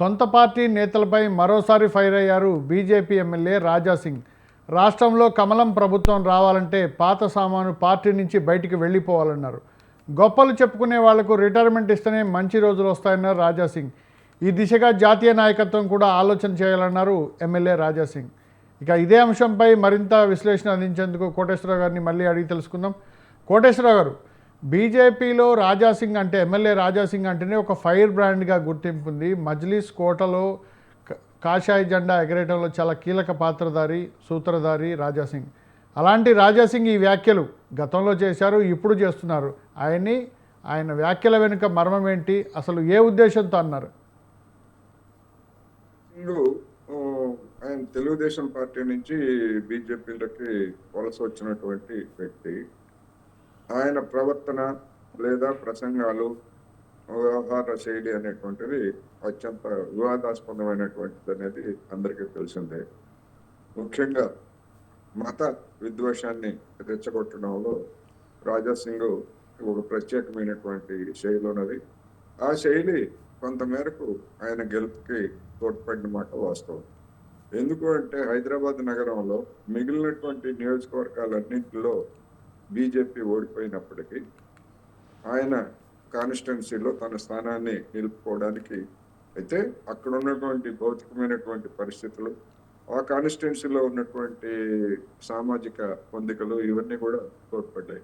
సొంత పార్టీ నేతలపై మరోసారి ఫైర్ అయ్యారు బీజేపీ ఎమ్మెల్యే రాజా సింగ్. రాష్ట్రంలో కమలం ప్రభుత్వం రావాలంటే పాత సామాను పార్టీ నుంచి బయటికి వెళ్ళిపోవాలన్నారు. గొప్పలు చెప్పుకునే వాళ్ళకు రిటైర్మెంట్ ఇస్తేనే మంచి రోజులు వస్తాయన్నారు రాజా సింగ్. ఈ దిశగా జాతీయ నాయకత్వం కూడా ఆలోచన చేయాలన్నారు ఎమ్మెల్యే రాజా సింగ్. ఇక ఇదే అంశంపై మరింత విశ్లేషణ అందించేందుకు కోటేశ్వరరావు గారిని మళ్ళీ అడిగి తెలుసుకుందాం. కోటేశ్వరరావు గారు బీజేపీలో రాజాసింగ్ అంటే ఎమ్మెల్యే రాజాసింగ్ అంటేనే ఒక ఫైర్ బ్రాండ్గా గుర్తింపు ఉంది. కోటలో కాషాయ జెండా ఎగరేయడంలో చాలా కీలక పాత్రధారి సూత్రధారి రాజాసింగ్ అలాంటి రాజాసింగ్ ఈ వ్యాఖ్యలు గతంలో చేశారు ఇప్పుడు చేస్తున్నారు. ఆయన్ని ఆయన వ్యాఖ్యల వెనుక మర్మం ఏంటి అసలు ఏ ఉద్దేశంతో అన్నారు? ఆయన తెలుగుదేశం పార్టీ నుంచి బీజేపీలోకి వలస వచ్చినటువంటి వ్యక్తి. ఆయన ప్రవర్తన లేదా ప్రసంగాలు వ్యవహార శైలి అనేటువంటిది అత్యంత వివాదాస్పదమైనటువంటిది అనేది అందరికీ తెలిసిందే. ముఖ్యంగా మత విద్వేషాన్ని రెచ్చగొట్టడంలో రాజా సింగ్ ఒక ప్రత్యేకమైనటువంటి శైలి ఉన్నది. ఆ శైలి కొంతమేరకు ఆయన గెలుపుకి తోడ్పడిన మాట వాస్తవం. ఎందుకు అంటే హైదరాబాద్ నగరంలో మిగిలినటువంటి నియోజకవర్గాలన్నింటిలో బీజేపీ ఓడిపోయినప్పటికీ ఆయన కాన్స్టిట్యున్సీలో తన స్థానాన్ని నిలుపుకోవడానికి అయితే అక్కడ ఉన్నటువంటి భౌతికమైనటువంటి పరిస్థితులు ఆ కాన్స్టిట్యున్సీలో ఉన్నటువంటి సామాజిక పొందికలు ఇవన్నీ కూడా తోడ్పడ్డాయి.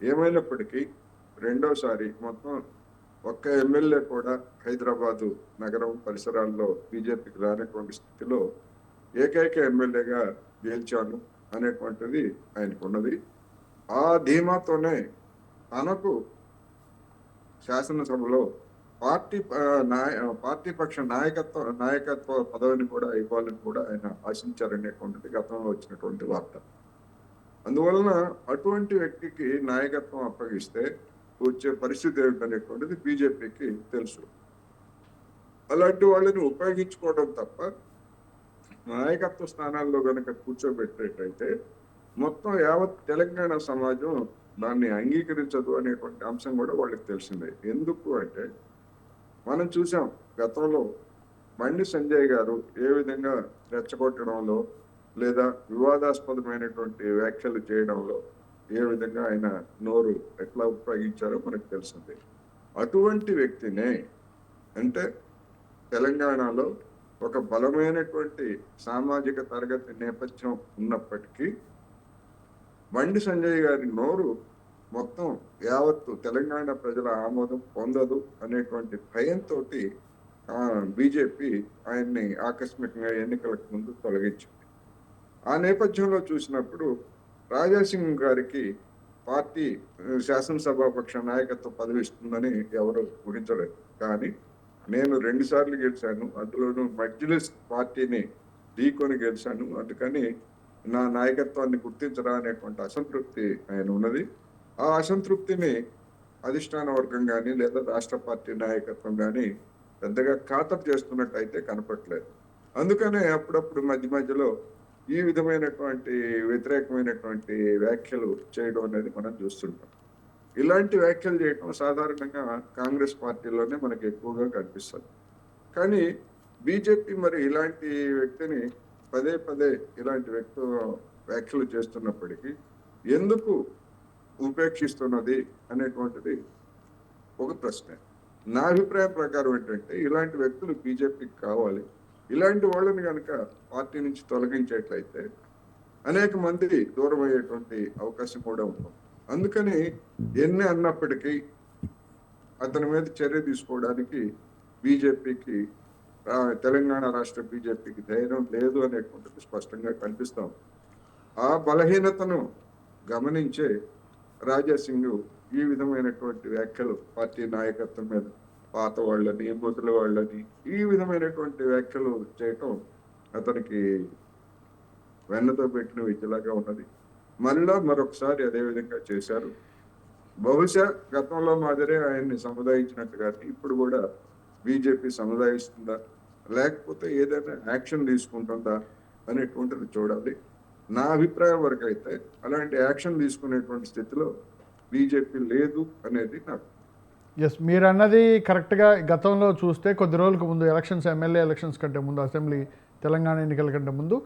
ఏమైనప్పటికీ రెండోసారి మొత్తం ఒక్క ఎమ్మెల్యే కూడా హైదరాబాదు నగరం పరిసరాల్లో బీజేపీకి రానటువంటి స్థితిలో ఏకైక ఎమ్మెల్యేగా గెలిచాను అనేటువంటిది ఆయనకు ఉన్నది ఆ ధీమాతోనే తనకు శాసనసభలో పార్టీ నాయ పార్టీ పక్ష నాయకత్వ నాయకత్వ పదవిని కూడా ఇవ్వాలని కూడా ఆయన ఆశించారనేటువంటిది గతంలో వచ్చినటువంటి వార్త. అందువలన అటువంటి వ్యక్తికి నాయకత్వం అప్పగిస్తే వచ్చే పరిస్థితి ఏమిటనేటువంటిది బీజేపీకి తెలుసు. అలాంటి వాళ్ళని ఉపయోగించుకోవడం తప్ప నాయకత్వ స్థానాల్లో కనుక కూర్చోబెట్టేటైతే మొత్తం యావత్ తెలంగాణ సమాజం దాన్ని అంగీకరించదు అనేటువంటి అంశం కూడా వాళ్ళకి తెలిసిందే. ఎందుకు అంటే మనం చూసాం గతంలో బండి సంజయ్ గారు ఏ విధంగా రెచ్చగొట్టడంలో లేదా వివాదాస్పదమైనటువంటి వ్యాఖ్యలు చేయడంలో ఏ విధంగా ఆయన నోరు ఎట్లా ఉపయోగించారో మనకు తెలిసింది. అటువంటి వ్యక్తినే అంటే తెలంగాణలో ఒక బలమైనటువంటి సామాజిక తరగతి నేపథ్యం ఉన్నప్పటికీ బండి సంజయ్ గారి నోరు మొత్తం యావత్తు తెలంగాణ ప్రజల ఆమోదం పొందదు అనేటువంటి భయంతో బీజేపీ ఆయన్ని ఆకస్మికంగా ఎన్నికలకు ముందు తొలగించింది. ఆ నేపథ్యంలో చూసినప్పుడు రాజాసింగ్ గారికి పార్టీ శాసనసభాపక్ష నాయకత్వ పదవి ఇస్తుందని ఎవరు ఊహించలేదు. కానీ నేను రెండుసార్లు గెలిచాను అందులోనూ మజ్లిస్ పార్టీని ఢీకొని గెలిచాను. అందుకని నా నాయకత్వాన్ని గుర్తించడం అనేటువంటి అసంతృప్తి ఆయన ఉన్నది. ఆ అసంతృప్తిని అధిష్టాన వర్గం కానీ లేదా రాష్ట్ర పార్టీ నాయకత్వం కానీ పెద్దగా ఖాతరు చేస్తున్నట్టయితే కనపట్లేదు అందుకనే అప్పుడప్పుడు మధ్య మధ్యలో ఈ విధమైనటువంటి వ్యతిరేకమైనటువంటి వ్యాఖ్యలు చేయడం అనేది మనం చూస్తుంటాం. ఇలాంటి వ్యాఖ్యలు చేయడం సాధారణంగా కాంగ్రెస్ పార్టీలోనే మనకి ఎక్కువగా కనిపిస్తుంది. కానీ బీజేపీ మరి ఇలాంటి వ్యక్తిని పదే పదే ఇలాంటి వ్యక్తు వ్యాఖ్యలు చేస్తున్నప్పటికీ ఎందుకు ఉపేక్షిస్తున్నది అనేటువంటిది ఒక ప్రశ్న. నా అభిప్రాయం ప్రకారం ఏంటంటే ఇలాంటి వ్యక్తులు బీజేపీకి కావాలి. ఇలాంటి వాళ్ళని కనుక పార్టీ నుంచి తొలగించేట్లయితే అనేక మంది దూరం అయ్యేటువంటి అవకాశం కూడా ఉంటుంది. అందుకని ఎన్ని అన్నప్పటికీ అతని మీద చర్య తీసుకోవడానికి బీజేపీకి తెలంగాణ రాష్ట్ర బీజేపీకి ధైర్యం లేదు అనేటువంటిది స్పష్టంగా కనిపిస్తాం. ఆ బలహీనతను గమనించే రాజా సింగ్ ఈ విధమైనటువంటి వ్యాఖ్యలు పార్టీ నాయకత్వం మీద పాత వాళ్ళని ముసలి వాళ్ళని ఈ విధమైనటువంటి వ్యాఖ్యలు చేయటం అతనికి వెన్నతో పెట్టిన విద్యలాగా ఉన్నది. మళ్ళా మరొకసారి అదే విధంగా చేశారు. బహుశా గతంలో మాదిరే ఆయన్ని సముదాయించినట్టుగానే ఇప్పుడు కూడా బీజేపీ సముదాయిస్తుందా? లేకపోతే ఏదైనా యాక్షన్ తీసుకుంటుందా అనేటువంటిది చూడాలి. నా అభిప్రాయం వరకు అయితే అలాంటి యాక్షన్ తీసుకునేటువంటి స్థితిలో బీజేపీ లేదు అనేది నాకు ఎస్ మీరు అన్నది కరెక్ట్గా గతంలో చూస్తే కొద్ది రోజులకు ముందు ఎలక్షన్స్ ఎమ్మెల్యే ఎలక్షన్స్ కంటే ముందు అసెంబ్లీ తెలంగాణ ఎన్నికల కంటే ముందు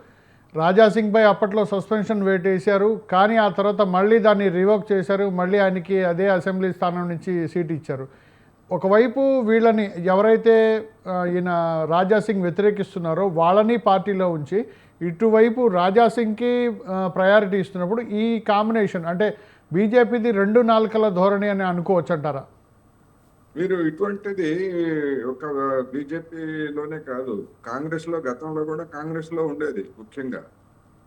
రాజాసింగ్పై అప్పట్లో సస్పెన్షన్ వేటేశారు. కానీ ఆ తర్వాత మళ్ళీ దాన్ని రివోక్ చేశారు. మళ్ళీ ఆయనకి అదే అసెంబ్లీ స్థానం నుంచి సీట్ ఇచ్చారు. ఒకవైపు వీళ్ళని ఎవరైతే ఈయన రాజాసింగ్ వ్యతిరేకిస్తున్నారో వాళ్ళని పార్టీలో ఉంచి ఇటువైపు రాజాసింగ్కి ప్రయారిటీ ఇస్తున్నప్పుడు ఈ కాంబినేషన్ అంటే బీజేపీది రెండు నాలుకల ధోరణి అని అనుకోవచ్చు అంటారా మీరు ఇటువంటిది ఒక బీజేపీలోనే కాదు కాంగ్రెస్లో గతంలో కూడా కాంగ్రెస్లో ఉండేది ముఖ్యంగా.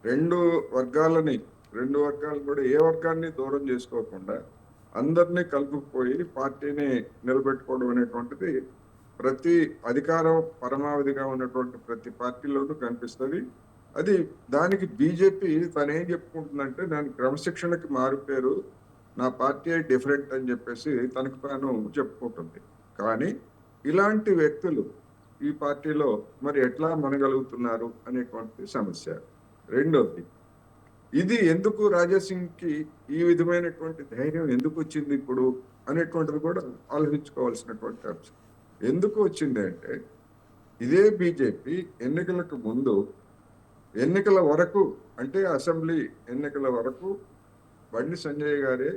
రెండు వర్గాలని రెండు వర్గాలు కూడా ఏ వర్గాన్ని దూరం చేసుకోకుండా అందరినీ కలుపుకుపోయి పార్టీని నిలబెట్టుకోవడం అనేటువంటిది ప్రతి అధికారం పరమావధిగా ఉన్నటువంటి ప్రతి పార్టీలోనూ కనిపిస్తుంది. అది దానికి బీజేపీ తను ఏం చెప్పుకుంటుందంటే దాని క్రమశిక్షణకి మారిపోయారు నా పార్టీ డిఫరెంట్ అని చెప్పేసి తనకు తాను చెప్పుకుంటుంది. కానీ ఇలాంటి వ్యక్తులు ఈ పార్టీలో మరి ఎట్లా మనగలుగుతున్నారు అనేటువంటి సమస్య. రెండోది ఇది ఎందుకు రాజాసింగ్కి ఈ విధమైనటువంటి ధైర్యం ఎందుకు వచ్చింది ఇప్పుడు అనేటువంటిది కూడా ఆలోచించుకోవాల్సినటువంటి అంశం. ఎందుకు వచ్చింది అంటే ఇదే బీజేపీ ఎన్నికలకు ముందు ఎన్నికల వరకు అంటే అసెంబ్లీ ఎన్నికల వరకు బండి సంజయ్ గారే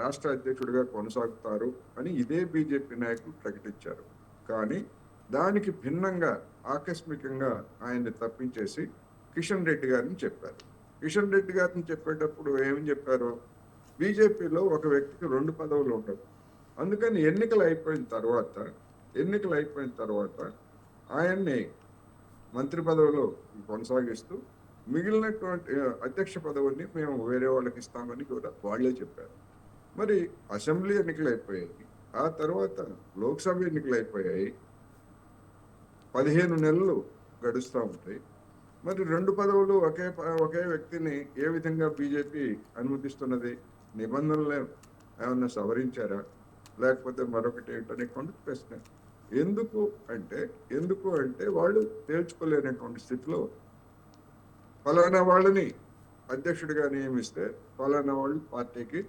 రాష్ట్ర అధ్యక్షుడిగా కొనసాగుతారు అని ఇదే బీజేపీ నాయకులు ప్రకటించారు. కానీ దానికి భిన్నంగా ఆకస్మికంగా ఆయన్ని తప్పించేసి కిషన్ రెడ్డి గారిని చెప్పారు. కిషన్ రెడ్డి గారిని చెప్పేటప్పుడు ఏమని చెప్పారు? బీజేపీలో ఒక వ్యక్తికి రెండు పదవులు ఉండవు. అందుకని ఎన్నికలు అయిపోయిన తర్వాత ఎన్నికలు అయిపోయిన తర్వాత ఆయన్ని మంత్రి పదవిలో కొనసాగిస్తూ మిగిలినటువంటి అధ్యక్ష పదవిని మేము వేరే వాళ్ళకి ఇస్తామని కూడా వాళ్ళే చెప్పారు. మరి అసెంబ్లీ ఎన్నికలు అయిపోయాయి. ఆ తర్వాత లోక్సభ ఎన్నికలు అయిపోయాయి. పదిహేను నెలలు గడుస్తూ ఉంటాయి. మరి రెండు పదవులు ఒకే ఒకే వ్యక్తిని ఏ విధంగా బీజేపీ అనుమతిస్తున్నది? నిబంధనలు ఏమన్నా సవరించారా? లేకపోతే మరొకటి ఏంటనేటువంటి ప్రశ్న. ఎందుకు అంటే ఎందుకు అంటే వాళ్ళు తేల్చుకోలేనటువంటి స్థితిలో ఫలానా వాళ్ళని అధ్యక్షుడిగా నియమిస్తే ఫలానా వాళ్ళు పార్టీకి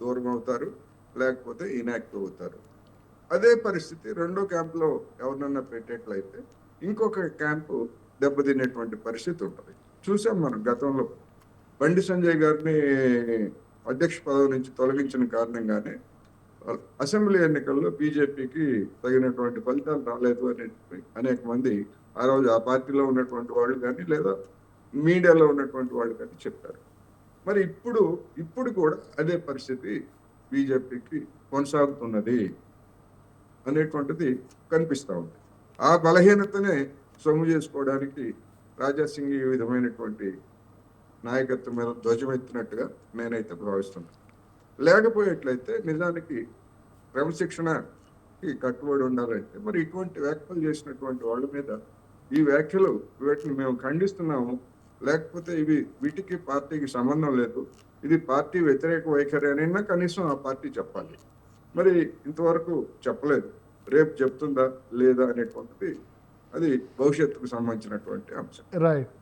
దూరం అవుతారు లేకపోతే ఇనాక్టివ్ అవుతారు. అదే పరిస్థితి రెండో క్యాంప్లో ఎవరినన్నా పెట్టేట్లయితే ఇంకొక క్యాంపు దెబ్బతినేటువంటి పరిస్థితి ఉంటుంది. చూసాం మనం గతంలో బండి సంజయ్ గారిని అధ్యక్ష పదవి నుంచి తొలగించిన కారణంగానే అసెంబ్లీ ఎన్నికల్లో బీజేపీకి తగినటువంటి ఫలితాలు రాలేదు అనే అనేక మంది ఆ రోజు ఆ పార్టీలో ఉన్నటువంటి వాళ్ళు కానీ లేదా మీడియాలో ఉన్నటువంటి వాళ్ళు కానీ చెప్పారు. మరి ఇప్పుడు ఇప్పుడు కూడా అదే పరిస్థితి బీజేపీకి కొనసాగుతున్నది అనేటువంటిది కనిపిస్తూ ఉంది. ఆ బలహీనతనే సొమ్ము చేసుకోవడానికి రాజాసింగ్ ఈ విధమైనటువంటి నాయకత్వం మీద ధ్వజమెత్తినట్టుగా నేనైతే భావిస్తున్నాను. లేకపోయేట్లయితే నిజానికి క్రమశిక్షణకి కట్టుబడి ఉండాలంటే మరి ఇటువంటి వ్యాఖ్యలు చేసినటువంటి వాళ్ళ మీద ఈ వ్యాఖ్యలు వీటిని మేము ఖండిస్తున్నాము. లేకపోతే ఇవి వీటికి పార్టీకి సంబంధం లేదు. ఇది పార్టీ వ్యతిరేక వైఖరి అయినా కనీసం ఆ పార్టీ చెప్పాలి. మరి ఇంతవరకు చెప్పలేదు. రేపు చెప్తుందా లేదా అనేటువంటిది అది భవిష్యత్తుకు సంబంధించినటువంటి అంశం. రైట్